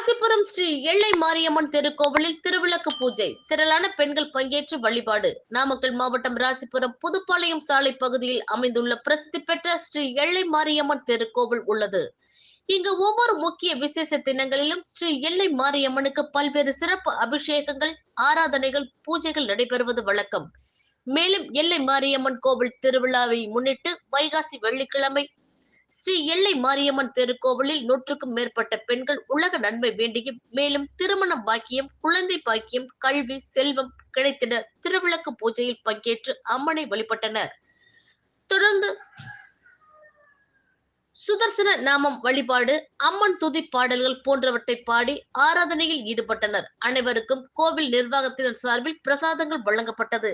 ராசிபுரம் ஸ்ரீ எல்லை மாரியம்மன் திருக்கோவிலில் திருவிளக்கு பூஜை. திரளான பெண்கள் பங்கேற்று வழிபாடு. நாமக்கல் மாவட்டம் ராசிபுரம் புதுப்பாளையம் சாலை பகுதியில் அமைந்துள்ள பிரசித்தி பெற்ற ஸ்ரீ எல்லை மாரியம்மன் திருக்கோவில் உள்ளது. இங்கு ஒவ்வொரு முக்கிய விசேஷ தினங்களிலும் ஸ்ரீ எல்லை மாரியம்மனுக்கு பல்வேறு சிறப்பு அபிஷேகங்கள் ஆராதனைகள் பூஜைகள் நடைபெறுவது வழக்கம். மேலும் எல்லை மாரியம்மன் கோவில் திருவிழாவை முன்னிட்டு வைகாசி வெள்ளிக்கிழமை ஸ்ரீ எல்லை மாரியம்மன் திருக்கோவிலில் நூற்றுக்கும் மேற்பட்ட பெண்கள் உலக நன்மை வேண்டியும் மேலும் திருமண பாக்கியம் குழந்தை பாக்கியம் கல்வி செல்வம் கிடைத்தனர். திருவிளக்கு பூஜையில் பங்கேற்று அம்மனை வழிபட்டனர். தொடர்ந்து சுதர்சன நாமம் வழிபாடு அம்மன் துதி பாடல்கள் போன்றவற்றை பாடி ஆராதனையில் ஈடுபட்டனர். அனைவருக்கும் கோவில் நிர்வாகத்தினர் சார்பில் பிரசாதங்கள் வழங்கப்பட்டது.